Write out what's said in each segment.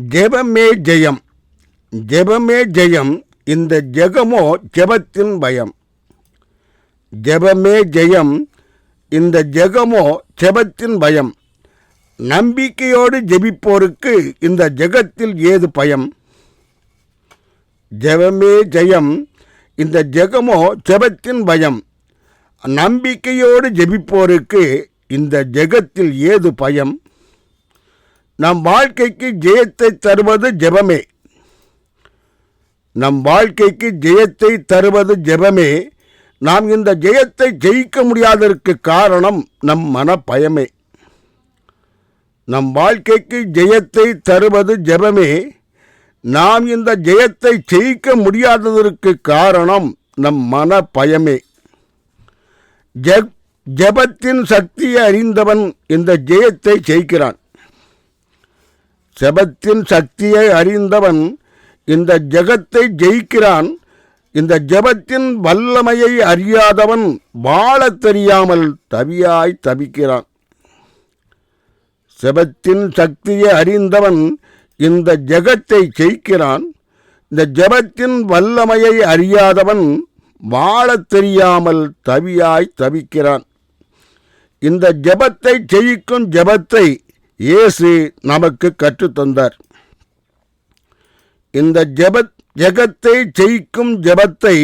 ஜெபமே ஜெயம். ஜெபமே ஜெயம். இந்த ஜெகமோ ஜெபத்தின் பயம். ஜெபமே ஜெயம். இந்த ஜெகமோ ஜெபத்தின் பயம். நம்பிக்கையோடு ஜெபிப்போருக்கு இந்த ஜெகத்தில் ஏது பயம்? ஜெபமே ஜெயம். இந்த ஜெகமோ ஜெபத்தின் பயம். நம்பிக்கையோடு ஜெபிப்போருக்கு இந்த ஜெகத்தில் ஏது பயம்? நம் வாழ்க்கைக்கு ஜெயத்தை தருவது ஜெபமே. நம் வாழ்க்கைக்கு ஜெயத்தை தருவது ஜெபமே. நாம் இந்த ஜெயத்தை ஜெயிக்க முடியாததற்கு காரணம் நம் மன பயமே நம் வாழ்க்கைக்கு ஜெயத்தை தருவது ஜெபமே. நாம் இந்த ஜெயத்தை ஜெயிக்க முடியாததற்கு காரணம் நம் மன பயமே ஜெப் ஜெபத்தின் சக்தியை அறிந்தவன் இந்த ஜெயத்தை ஜெயிக்கிறான். செபத்தின் சக்தியை அறிந்தவன் இந்த ஜெகத்தை ஜெயிக்கிறான். இந்த ஜெபத்தின் வல்லமையை அறியாதவன் வாழத் தெரியாமல் தவியாய் தவிக்கிறான். செபத்தின் சக்தியை அறிந்தவன் இந்த ஜெகத்தை ஜெயிக்கிறான். இந்த ஜெபத்தின் வல்லமையை அறியாதவன் வாழத் தெரியாமல் தவியாய் தவிக்கிறான். இந்த ஜெபத்தை ஜெயிக்கும் ஜெபத்தை இயேசு நமக்கு கற்றுத்தந்தார். இந்த ஜெப ஜெகத்தை ஜெயிக்கும் ஜெபத்தை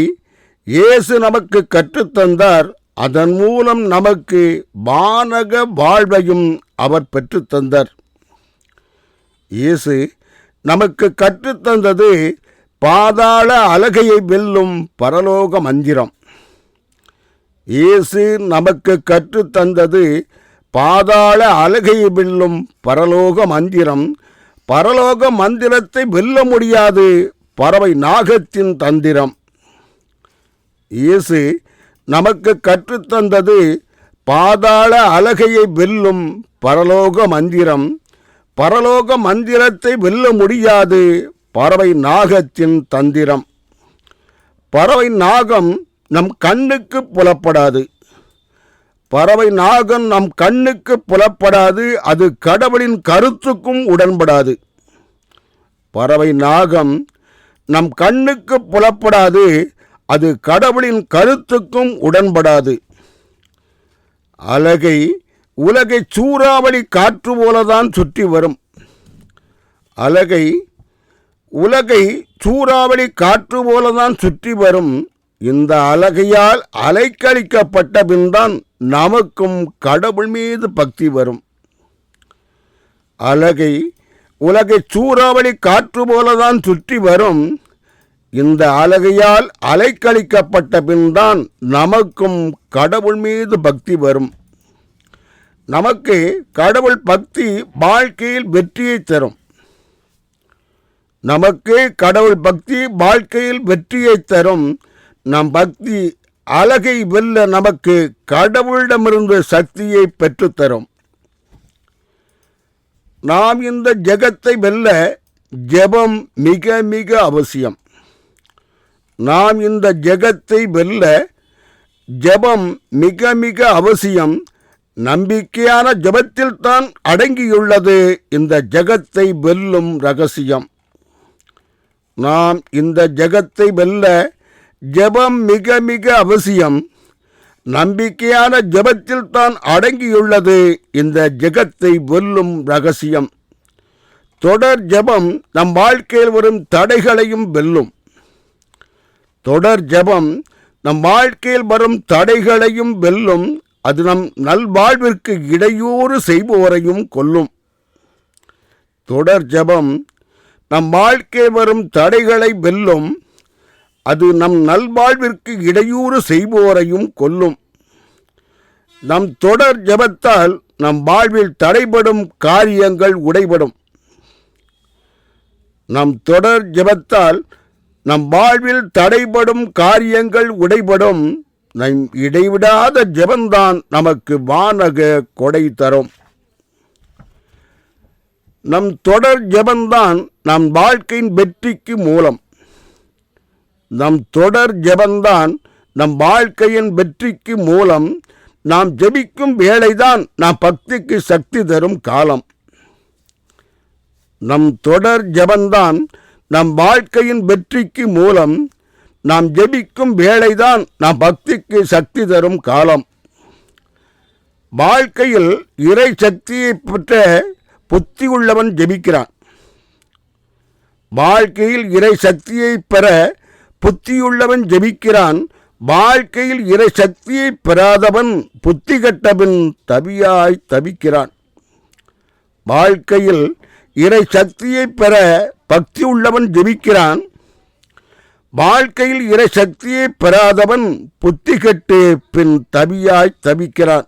இயேசு நமக்கு கற்றுத்தந்தார். அதன் மூலம் நமக்கு வானக வாழ்வையும் அவர் பெற்றுத்தந்தார். இயேசு நமக்கு கற்றுத்தந்தது பாதாள அலகையை வெல்லும் பரலோக மந்திரம். இயேசு நமக்கு கற்றுத்தந்தது பாதாள அலகையை வெல்லும் பரலோக மந்திரம். பரலோக மந்திரத்தை வெல்ல முடியாது பறவை நாகத்தின் தந்திரம். இயேசு நமக்கு கற்றுத்தந்தது பாதாள அலகையை வெல்லும் பரலோக மந்திரம். பரலோக மந்திரத்தை வெல்ல முடியாது பறவை நாகத்தின் தந்திரம். பறவை நாகம் நம் கண்ணுக்கு புலப்படாது. பறவை நாகம் நம் கண்ணுக்கு புலப்படாது அது கடவுளின் கருத்துக்கும் உடன்படாது. பறவை நாகம் நம் கண்ணுக்கு புலப்படாது அது கடவுளின் கருத்துக்கும் உடன்படாது. அலகை உலகை சூறாவளி காற்று போலதான் சுற்றி வரும். அலகை உலகை சூறாவளி காற்று போலதான் சுற்றி வரும். இந்த அலகையால் அலைக்கழிக்கப்பட்ட பின்தான் நமக்கும் கடவுள் மீது பக்தி வரும். அலகை உலகை சூறாவளி காற்று போலதான் சுற்றி வரும். இந்த அலகையால் அலைக்கழிக்கப்பட்ட பின்தான் நமக்கும் கடவுள் மீது பக்தி வரும். நமக்கு கடவுள் பக்தி வாழ்க்கையில் வெற்றியை தரும். நமக்கு கடவுள் பக்தி வாழ்க்கையில் வெற்றியை தரும். நம் பக்தி அழகை வெல்ல நமக்கு கடவுளிடமிருந்து சக்தியை பெற்றுத்தரும். நாம் இந்த ஜெகத்தை வெல்ல ஜெபம் மிக மிக அவசியம். நாம் இந்த ஜெகத்தை வெல்ல ஜெபம் மிக மிக அவசியம். நம்பிக்கையான ஜெபத்தில் தான் அடங்கியுள்ளது இந்த ஜெகத்தை வெல்லும் ரகசியம். நாம் இந்த ஜெகத்தை வெல்ல ஜெபம் மிக மிக அவசியம். நம்பிக்கையான ஜெபத்தில் தான் அடங்கியுள்ளது. இந்த ஜெகத்தை வெல்லும் ரகசியம். தொடர் ஜெபம் நம் வாழ்க்கையில் வரும் தடைகளையும் வெல்லும். தொடர் ஜெபம் நம் வாழ்க்கையில் வரும் தடைகளையும் வெல்லும். அது நம் நல்வாழ்விற்கு இடையூறு செய்பவரையும் கொல்லும். தொடர் ஜெபம் நம் வாழ்க்கையில் வரும் தடைகளை வெல்லும். அது நம் நல்வாழ்விற்கு இடையூறு செய்பவரையும் கொல்லும். நம் தொடர் ஜெபத்தால் நம் வாழ்வில் தடைபடும் காரியங்கள் உடைபடும். நம் தொடர் ஜெபத்தால் நம் வாழ்வில் தடைபடும் காரியங்கள் உடைபடும். நம் இடைவிடாத ஜெபந்தான் நமக்கு வானக கொடை தரும். நம் தொடர் ஜெபந்தான் நம் வாழ்க்கையின் வெற்றிக்கு மூலம். நம் தொடர் ஜெபந்தான் நம் வாழ்க்கையின் வெற்றிக்கு மூலம் நாம் ஜெபிக்கும் வேலைதான் நாம் பக்திக்கு சக்தி தரும் காலம். நம் தொடர் ஜெபந்தான் நம் வாழ்க்கையின் வெற்றிக்கு மூலம் நாம் ஜெபிக்கும் வேலைதான் நாம் பக்திக்கு சக்தி தரும் காலம். வாழ்க்கையில் இறை சக்தியை பெற்ற புத்தி உள்ளவன் ஜெபிக்கிறான். வாழ்க்கையில் இறை சக்தியை பெற புத்தியுள்ளவன் ஜெபிக்கிறான் வாழ்க்கையில் இறை சக்தியை பெறாதவன் புத்தி கட்டவன் தவியாய் தவிக்கிறான். வாழ்க்கையில் இறை சக்தியை பெற பக்தி உள்ளவன் ஜெபிக்கிறான் வாழ்க்கையில் இறை சக்தியை பெறாதவன் புத்தி கெட்டு பின் தவியாய் தவிக்கிறான்.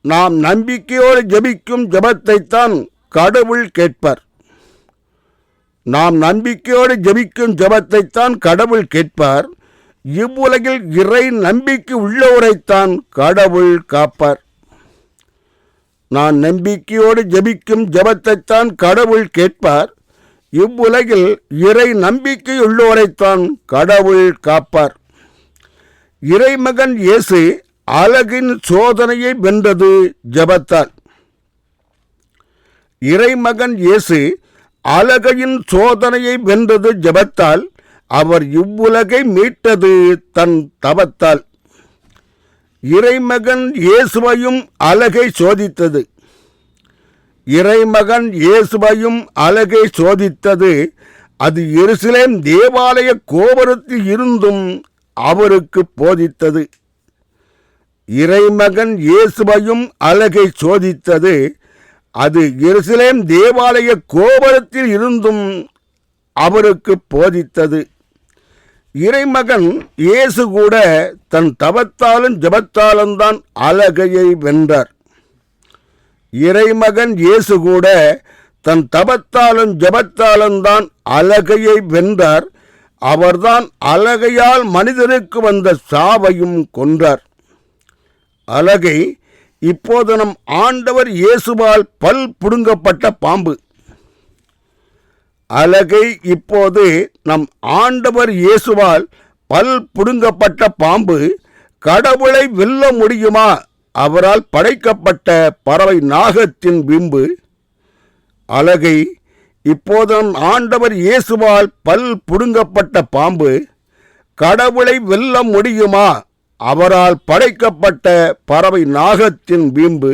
நாம் நம்பிக்கையோடு ஜெபிக்கும் ஜபத்தைத்தான் கடவுள் கேட்பர். நாம் நம்பிக்கையோடு ஜெபிக்கும் ஜெபத்தைத்தான் கடவுள் கேட்பார். இவ்வுலகில் இறை நம்பிக்கை உள்ளவரைத்தான் கடவுள் காப்பார். நான் நம்பிக்கையோடு ஜெபிக்கும் ஜெபத்தைத்தான் கடவுள் கேட்பார். இவ்வுலகில் இறை நம்பிக்கை உள்ளோரைத்தான் கடவுள் காப்பார். இறைமகன் இயேசு அழகின் சோதனையை வென்றது ஜபத்தால். இறைமகன் இயேசு அழகையின் சோதனையை வென்றது ஜெபத்தால் அவர் இவ்வுலகை மீட்டது தன் தவத்தால். இறைமகன் இயேசுவையும் அழகை சோதித்தது. இறைமகன் இயேசுவையும் அழகை சோதித்தது அது எருசலேம் தேவாலய கோபுரத்தில் இருந்தும் அவருக்கு போதித்தது. இறைமகன் இயேசுவையும் அழகை சோதித்தது அது எருசலேம் தேவாலய கோபுரத்தில் இருந்தும் அவருக்கு போதித்தது. இறைமகன் இயேசு கூட தன் தவத்தாலும் ஜபத்தாலும் தான் அழகையை வென்றார். இறைமகன் இயேசு கூட தன் தபத்தாலும் ஜபத்தாலும் தான் அழகையை வென்றார். அவர்தான் அழகையால் மனிதனுக்கு வந்த சாவையும் கொன்றார். அழகை இப்போது நம் ஆண்டவர் இயேசுவால் பல் புடுங்கப்பட்ட பாம்பு. அழகை இப்போது நம் ஆண்டவர் இயேசுவால் பல் புடுங்கப்பட்ட பாம்பு கடவுளை வெல்ல முடியுமா? அவரால் படைக்கப்பட்ட பறவை நாகத்தின் விம்பு. அழகை இப்போது நம் ஆண்டவர் இயேசுவால் பல் புடுங்கப்பட்ட பாம்பு கடவுளை வெல்ல முடியுமா? அவரால் படைக்கப்பட்ட பறவை நாகத்தின் வீம்பு